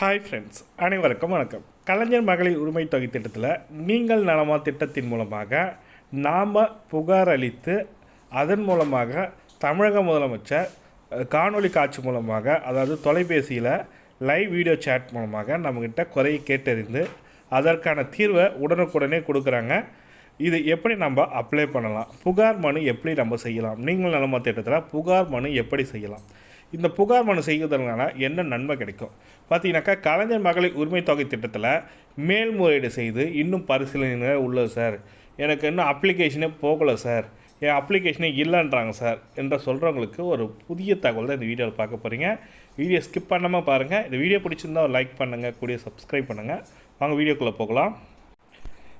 Hi friends அனைவருக்கும் வணக்கம். கலைஞர் மகளிர் உரிமை தொகை திட்டத்தில் நீங்கள் நலமா திட்டத்தின் மூலமாக நாம் புகார் அளித்து அதன் மூலமாக தமிழக முதலமைச்சர் காணொலி காட்சி மூலமாக அதாவது தொலைபேசியில் லைவ் வீடியோ சேட் மூலமாக நம்மக்கிட்ட குறையை கேட்டறிந்து அதற்கான தீர்வை உடனுக்குடனே கொடுக்குறாங்க. இது எப்படி நம்ம அப்ளை பண்ணலாம்? புகார் மனு எப்படி நம்ம செய்யலாம்? நீங்கள் நலமா திட்டத்தில் புகார் மனு எப்படி செய்யலாம்? இந்த புகார் மனு செய்வதனால என்ன நன்மை கிடைக்கும்? பார்த்தீங்கன்னாக்கா கலைஞர் மகளிர் உரிமை தொகை திட்டத்தில் மேல்முறையீடு செய்து இன்னும் பரிசீலனை உள்ளது சார். எனக்கு இன்னும் அப்ளிகேஷனே போகலை சார். என் அப்ளிகேஷனே இல்லைன்றாங்க சார் என்ற சொல்கிறவங்களுக்கு ஒரு புதிய தகவல் தான் இந்த வீடியோவில் பார்க்க போகிறீங்க வீடியோ ஸ்கிப் பண்ணாமல் பாருங்கள் இந்த வீடியோ பிடிச்சிருந்தா ஒரு லைக் பண்ணுங்கள் கூடிய சப்ஸ்கிரைப் பண்ணுங்கள் வாங்க வீடியோக்குள்ளே போகலாம்.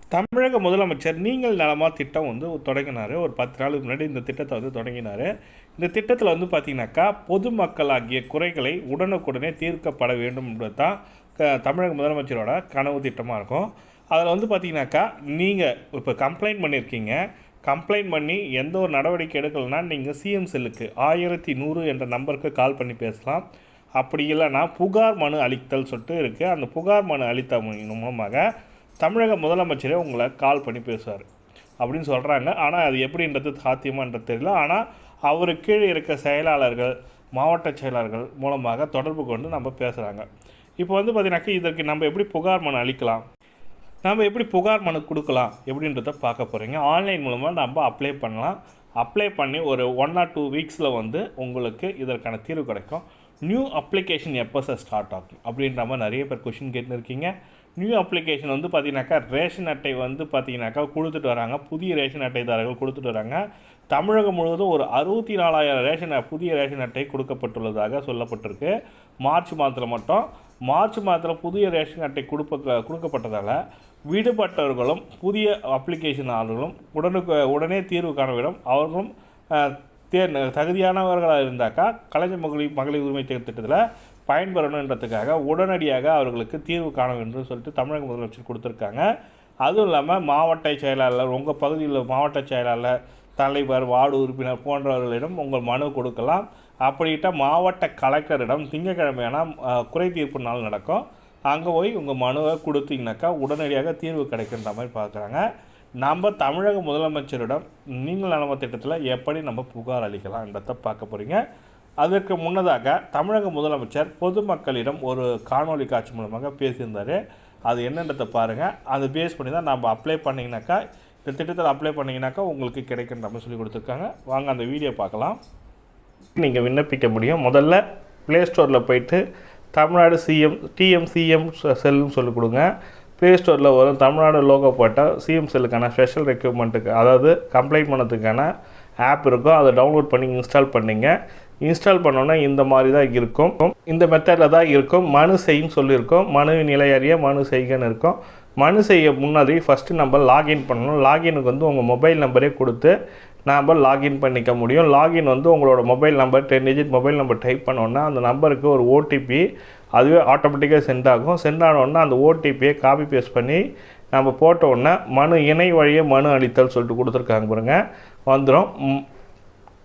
தமிழக முதலமைச்சர் நீங்கள் நலமாக திட்டம் வந்து தொடங்கினார். ஒரு பத்து நாளுக்கு முன்னாடி இந்த திட்டத்தை வந்து தொடங்கினார். இந்த திட்டத்தில் வந்து பார்த்தீங்கன்னாக்கா பொதுமக்களாகிய குறைகளை உடனுக்குடனே தீர்க்கப்பட வேண்டும் என்பது தான் க- தமிழக முதலமைச்சரோட கனவு திட்டமாக இருக்கும். அதில் வந்து பார்த்தீங்கன்னாக்கா நீங்கள் இப்போ கம்ப்ளைண்ட் பண்ணியிருக்கீங்க கம்ப்ளைண்ட் பண்ணி எந்த ஒரு நடவடிக்கை எடுக்கலைன்னா நீங்கள் சிஎம் செல்லுக்கு ஆயிரத்தி நூறு என்ற நம்பருக்கு கால் பண்ணி பேசலாம். அப்படி இல்லைன்னா புகார் மனு அளித்தல் சொல்லிட்டு இருக்குது அந்த புகார் மனு அளித்த மூலமாக தமிழக முதலமைச்சரே உங்களை கால் பண்ணி பேசுவார். அப்படின்னு சொல்கிறாங்க ஆனால் அது எப்படின்றது சாத்தியமான்றது தெரியல. ஆனால் அவர் கீழே இருக்க செயலாளர்கள் மாவட்ட செயலாளர்கள் மூலமாக தொடர்பு கொண்டு நம்ம பேசுகிறாங்க இப்போ வந்து பார்த்திங்கனாக்கா இதற்கு நம்ம எப்படி புகார் மனு அளிக்கலாம்? நம்ம எப்படி புகார் மனு கொடுக்கலாம்? எப்படின்றத பார்க்க போகிறீங்க ஆன்லைன் மூலமாக நம்ம அப்ளை பண்ணலாம். அப்ளை பண்ணி ஒரு ஒன் ஆர் டூ வீக்ஸில் வந்து உங்களுக்கு இதற்கான தீர்வு கிடைக்கும். நியூ அப்ளிகேஷன் எப்போ சார் ஸ்டார்ட் ஆகும்? அப்படின்ற மாதிரி நிறைய பேர் கொஷின் கேட்டுன்னு இருக்கீங்க நியூ அப்ளிகேஷன் வந்து பார்த்தீங்கன்னாக்கா ரேஷன் அட்டை வந்து பார்த்தீங்கன்னாக்கா கொடுத்துட்டு வராங்க. புதிய ரேஷன் அட்டைதாரர்கள் கொடுத்துட்டு வராங்க. தமிழகம் முழுவதும் ஒரு அறுபத்தி நாலாயிரம் ரேஷன் அ- புதிய ரேஷன் அட்டை கொடுக்கப்பட்டுள்ளதாக சொல்லப்பட்டிருக்கு. மார்ச் மாதத்தில் மட்டும். மார்ச் மாதத்தில் புதிய ரேஷன் அட்டை கொடுப்ப கொடுக்கப்பட்டதால் விடுபட்டவர்களும் புதிய அப்ளிகேஷன் ஆளுகளும் உடனுக்கு உடனே தீர்வு காண விடும் அவர்களும் தேர் தகுதியானவர்களாக இருந்தாக்கா கலைஞர் மகளிர் மகளிர் உரிமை திட்டத்தில் பயன்பெறணுன்றதுக்காக உடனடியாக அவர்களுக்கு தீர்வு காண வேண்டும் சொல்லிட்டு தமிழக முதலமைச்சர் கொடுத்துருக்காங்க. அதுவும் இல்லாமல் மாவட்ட செயலாளர் உங்கள் பகுதியில் மாவட்ட செயலாளர் தலைவர் வார்டு உறுப்பினர் போன்றவர்களிடம் உங்கள் மனு கொடுக்கலாம். அப்படிட்டால் மாவட்ட கலெக்டரிடம் திங்கக்கிழமையான குறை தீர்ப்பு நாள் நடக்கும். அங்கே போய் உங்கள் மனுவை கொடுத்தீங்கன்னாக்கா உடனடியாக தீர்வு கிடைக்கின்ற மாதிரி பார்க்குறாங்க. நம்ம தமிழக முதலமைச்சரிடம் நீங்கள் நலம திட்டத்தில் எப்படி நம்ம புகார் அளிக்கலாம்ன்றதை பார்க்க போகிறீங்க அதற்கு முன்னதாக தமிழக முதலமைச்சர் பொதுமக்களிடம் ஒரு காணொளி காட்சி மூலமாக பேசியிருந்தார். அது என்னன்றதை பாருங்கள் அதை பேஸ் பண்ணி தான் நம்ம அப்ளை பண்ணிங்கனாக்கா இந்த திட்டத்தில் அப்ளை பண்ணிங்கனாக்கா உங்களுக்கு கிடைக்கின்ற மாதிரி சொல்லி கொடுத்துருக்காங்க. வாங்க அந்த வீடியோ பார்க்கலாம். நீங்கள் விண்ணப்பிக்க முடியும். முதல்ல ப்ளே ஸ்டோரில் போயிட்டு தமிழ்நாடு சிஎம் டிஎம்சிஎம் செல்லுன்னு சொல்லி கொடுங்க. ப்ளே ஸ்டோரில் வரும். தமிழ்நாடு லோகோ போட்டால் சிஎம் செல்லுக்கான ஸ்பெஷல் ரெக்யூப்மெண்ட்டுக்கு அதாவது கம்ப்ளைண்ட் பண்ணதுக்கான ஆப் இருக்கும். அதை டவுன்லோட் பண்ணி இன்ஸ்டால் பண்ணிங்க. இன்ஸ்டால் பண்ணோன்னா இந்த மாதிரி தான் இருக்கும். இந்த மெத்தடில் தான் இருக்கும். மனு செய்யும் சொல்லியிருக்கோம். மனுவின் நிலை அறிய மனு செய்கன்னு இருக்கும். மனு செய்ய முன்னாடி ஃபஸ்ட்டு நம்ம லாகின் பண்ணணும். லாகினுக்கு வந்து உங்கள் மொபைல் நம்பரே கொடுத்து நாம் லாகின் பண்ணிக்க முடியும். லாகின் வந்து உங்களோட mobile number ten digit mobile number type பண்ணோன்னா அந்த நம்பருக்கு ஒரு ஓடிபி அதுவே ஆட்டோமேட்டிக்காக சென்ட் ஆகும். சென்ட் ஆனோடனே அந்த ஓடிபியை காப்பி பேஸ்ட் பண்ணி நம்ம போட்ட மனு இணை வழியே மனு அளித்தல் சொல்லிட்டு கொடுத்துருக்காங்க பாருங்க. வந்துடும்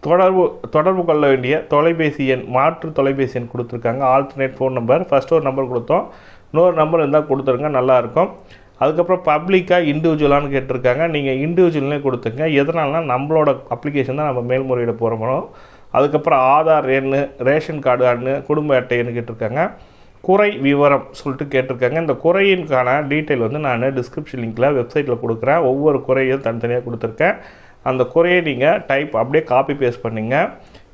தொடர்பு தொடர்பு கொள்ள வேண்டிய தொலைபேசி எண் மாற்று தொலைபேசி எண் கொடுத்துருக்காங்க. ஆல்டர்னேட் ஃபோன் நம்பர் ஃபஸ்ட்டு ஒரு நம்பர் கொடுத்தோம். இன்னொரு நம்பர் இருந்தால் கொடுத்துருங்க நல்லாயிருக்கும் அதுக்கப்புறம் பப்ளிக்காக இண்டிவிஜுவலானு கேட்டிருக்காங்க. நீங்கள் இண்டிவிஜுவல்னே கொடுத்துங்க எதனால்னா நம்மளோட அப்ளிகேஷன் தான் நம்ம மேல்முறையிட போகிறோம் அதுக்கப்புறம் ஆதார் எண் ரேஷன் கார்டு அண்ணு குடும்ப அட்டை எண்ணு கேட்டிருக்காங்க. குறை விவரம் சொல்லிட்டு கேட்டிருக்காங்க. இந்த குறையின்கான டீட்டெயில் வந்து நான் டிஸ்கிரிப்ஷன் லிங்கில் வெப்சைட்டில் கொடுக்குறேன். ஒவ்வொரு குறையும் தனித்தனியாக கொடுத்துருக்கேன். அந்த குறையை நீங்கள் டைப் அப்படியே காப்பி பேஸ்ட் பண்ணிங்க.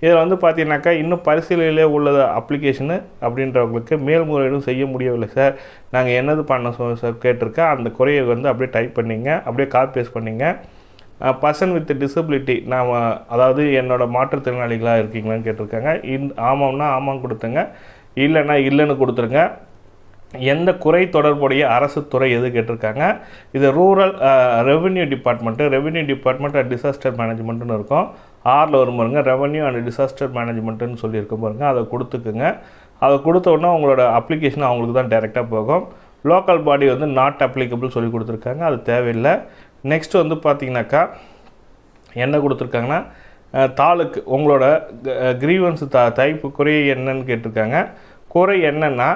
இதில் வந்து பார்த்தீங்கன்னாக்கா இன்னும் பரிசீலனையிலே உள்ளது அப்ளிகேஷனு அப்படின்றவங்களுக்கு மேல்முறையீடும் செய்ய முடியவில்லை சார் நாங்கள் என்னது பண்ண சொ சார் கேட்டிருக்கேன். அந்த குறையை வந்து அப்படியே டைப் பண்ணிங்க. அப்படியே காப்பி பேஸ்ட் பண்ணிங்க. பர்சன் வித் டிசபிலிட்டி நான் அதாவது என்னோடய மாற்றுத்திறனாளிகளாக இருக்கீங்களான்னு கேட்டிருக்காங்க. இன் ஆமாம்னா ஆமாம் கொடுத்துங்க. இல்லைன்னா இல்லைன்னு கொடுத்துருங்க. எந்த குறை தொடர்புடைய அரசு துறை எது கேட்டிருக்காங்க? இது rural revenue department. Revenue department and disaster மேனேஜ்மெண்ட்டுன்னு இருக்கும். ஆறில் வரும் பாருங்க. ரெவென்யூ அண்ட் டிசாஸ்டர் மேனேஜ்மெண்ட்டுன்னு சொல்லியிருக்கும் பாருங்க. அதை கொடுத்துக்குங்க. அதை கொடுத்த உடனே உங்களோட அப்ளிகேஷன் அவங்களுக்கு தான் டைரெக்டாக போகும். லோக்கல் பாடி வந்து நாட் அப்ளிகபிள் சொல்லி கொடுத்துருக்காங்க. அது தேவையில்லை. நெக்ஸ்ட் வந்து பார்த்தீங்கன்னாக்கா என்ன கொடுத்துருக்காங்கன்னா தாளுக்கு உங்களோட கிரீவன்ஸ் த தைப்பு குறை என்னன்னு கேட்டிருக்காங்க. குறை என்னன்னா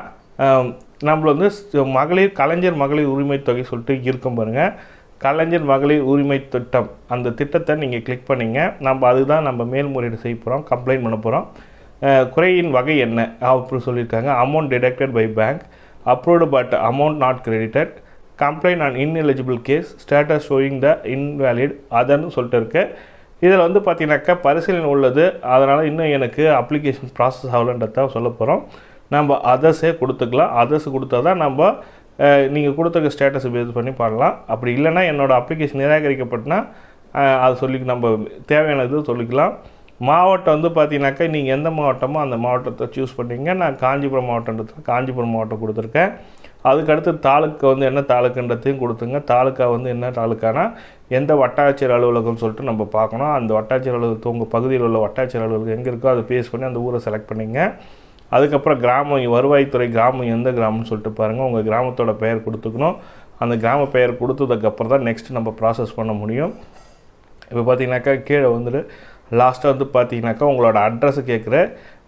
நம்மள வந்து மகளிர் கலைஞர் மகளிர் உரிமை தொகை சொல்லிட்டு இருக்கும் பாருங்கள் கலைஞர் மகளிர் உரிமை திட்டம். அந்த திட்டத்தை நீங்கள் கிளிக் பண்ணிங்க. நம்ம அதுதான் நம்ம மேல்முறையீடு செய்ய போகிறோம் கம்ப்ளைண்ட் பண்ண போகிறோம் குறையின் வகை என்ன? அப்படி சொல்லியிருக்காங்க. Amount deducted by bank approved but amount not credited complaint on eligible case status showing the invalid அதர்னு சொல்லிட்டு இருக்கு. இதில் வந்து பார்த்தீங்கன்னாக்கா பரிசீலனை உள்ளது. அதனால் இன்னும் எனக்கு அப்ளிகேஷன் ப்ராசஸ் ஆகலன்றத சொல்ல போகிறோம் நம்ம அதர்ஸே கொடுத்துக்கலாம். அதர்ஸ் கொடுத்தா தான் நம்ம நீங்கள் கொடுத்துருக்க ஸ்டேட்டஸை பேஸ் பண்ணி பாடலாம் அப்படி இல்லைன்னா என்னோடய அப்ளிகேஷன் நிராகரிக்கப்பட்டனா அது சொல்லி நம்ம தேவையானது சொல்லிக்கலாம். மாவட்டம் வந்து பார்த்தீங்கன்னாக்கா நீங்கள் எந்த மாவட்டமோ அந்த மாவட்டத்தை சூஸ் பண்ணிங்க. நான் காஞ்சிபுரம் மாவட்டன்றது காஞ்சிபுரம் மாவட்டம் கொடுத்துருக்கேன். அதுக்கடுத்து தாலுக்கா வந்து என்ன தாலுக்குன்றதையும் கொடுத்துங்க. தாலுக்கா வந்து என்ன தாலுக்கானா எந்த வட்டாட்சியர் அலுவலகம்னு சொல்லிட்டு நம்ம பார்க்கணும். அந்த வட்டாட்சியர் அலுவலகத்து உங்கள் பகுதியில் உள்ள வட்டாட்சியர் அலுவலகம் எங்கே இருக்கோ அதை பேஸ் பண்ணி அந்த ஊரை செலக்ட் பண்ணிங்க. அதுக்கப்புறம் கிராமம் வருவாய்த்துறை கிராமம் எந்த கிராமம்னு சொல்லிட்டு பாருங்கள் உங்கள் கிராமத்தோட பெயர் கொடுத்துக்கணும். அந்த கிராம பெயர் கொடுத்ததுக்கப்புறம் தான் நெக்ஸ்ட் நம்ம ப்ராசஸ் பண்ண முடியும். இப்போ பார்த்தீங்கன்னாக்கா கீழே வந்துட்டு லாஸ்ட்டாக வந்து பார்த்தீங்கன்னாக்கா உங்களோட அட்ரஸ் கேட்குற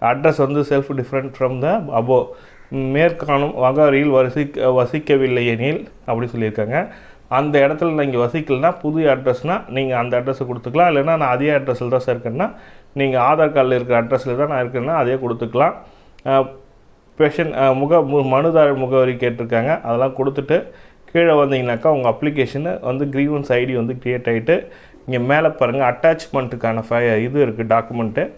அட்ரஸ் வந்து self different from the above மேற்காணும் வகாரியில் வசிக்க வசிக்கவில்லை எனில் அப்படி சொல்லியிருக்காங்க. அந்த இடத்துல நீங்கள் வசிக்கலனா புது அட்ரஸ்னால் நீங்கள் அந்த அட்ரஸை கொடுத்துக்கலாம். இல்லைன்னா நான் அதே அட்ரஸில் தான் சார் இருக்கேன்னா நீங்கள் ஆதார் கார்டில் இருக்கிற அட்ரஸில் தான் நான் இருக்கேன்னா அதே கொடுத்துக்கலாம். பெஷன் முக மு- மனுதாரர் முகவரி கேட்டிருக்காங்க. அதெல்லாம் கொடுத்துட்டு கீழே வந்தீங்கனாக்கா உங்கள் அப்ளிகேஷனு வந்து க்ரீவன்ஸ் ஐடி வந்து க்ரியேட் ஆகிட்டு இங்கே மேலே பாருங்கள் அட்டாச்மெண்ட்டுக்கான ஃபை இது இருக்குது டாக்குமெண்ட்டு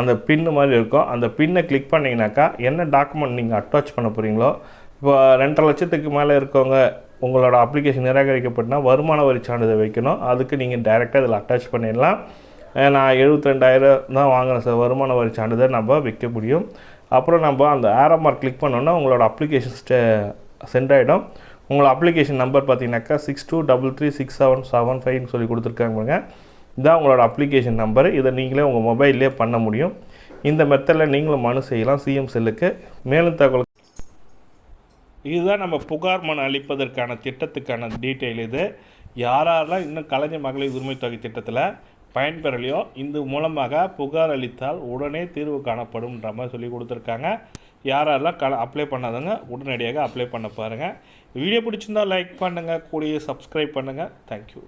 அந்த பின்னு மாதிரி இருக்கும். அந்த பின்னை கிளிக் பண்ணிங்கனாக்கா என்ன டாக்குமெண்ட் நீங்கள் அட்டாச் பண்ண போகிறீங்களோ இப்போ ரெண்டரை லட்சத்துக்கு மேலே இருக்கவங்க உங்களோட அப்ளிகேஷன் நிராகரிக்கப்பட்டனா வருமான வரி சான்றிதழ் வைக்கணும். அதுக்கு நீங்கள் டைரெக்டாக இதில் அட்டாச் பண்ணிடலாம். நான் எழுபத்தி ரெண்டாயிரம் தான் வாங்கினேன் சார். வருமான வரி சான்றிதழ் நம்ம விற்க முடியும். அப்புறம் நம்ம அந்த ஆரோ மார்க் கிளிக் பண்ணோன்னா உங்களோட அப்ளிகேஷன் ஸ்டே சென்ட் ஆகிடும் உங்களோட அப்ளிகேஷன் நம்பர் பார்த்தீங்கன்னாக்கா six two double three six seven seven ஃபைவ்னு சொல்லி கொடுத்துருக்காங்க இதான் உங்களோட அப்ளிகேஷன் நம்பர் இதை நீங்களே உங்கள் மொபைல்லே பண்ண முடியும். இந்த மெத்தடில் நீங்களும் மனு செய்யலாம். சிஎம் செல்லுக்கு மேலும் தகவல் இதுதான் நம்ம புகார் மனு அளிப்பதற்கான திட்டத்துக்கான டீட்டெயில் இது. யாரெல்லாம் இன்னும் கலைஞர் மகளிர் உரிமை தொகை திட்டத்தில் பயன்பெறலையோ இந்த மூலமாக புகார் அளித்தால் உடனே தீர்வு காணப்படும்ன்ற மாதிரி சொல்லி கொடுத்துருக்காங்க. யாரெல்லாம் கல அப்ளை பண்ணாதவங்க உடனடியாக அப்ளை பண்ண பாருங்கள் வீடியோ பிடிச்சிருந்தா லைக் பண்ணுங்கள் கூடிய சப்ஸ்கிரைப் பண்ணுங்கள் தேங்க்யூ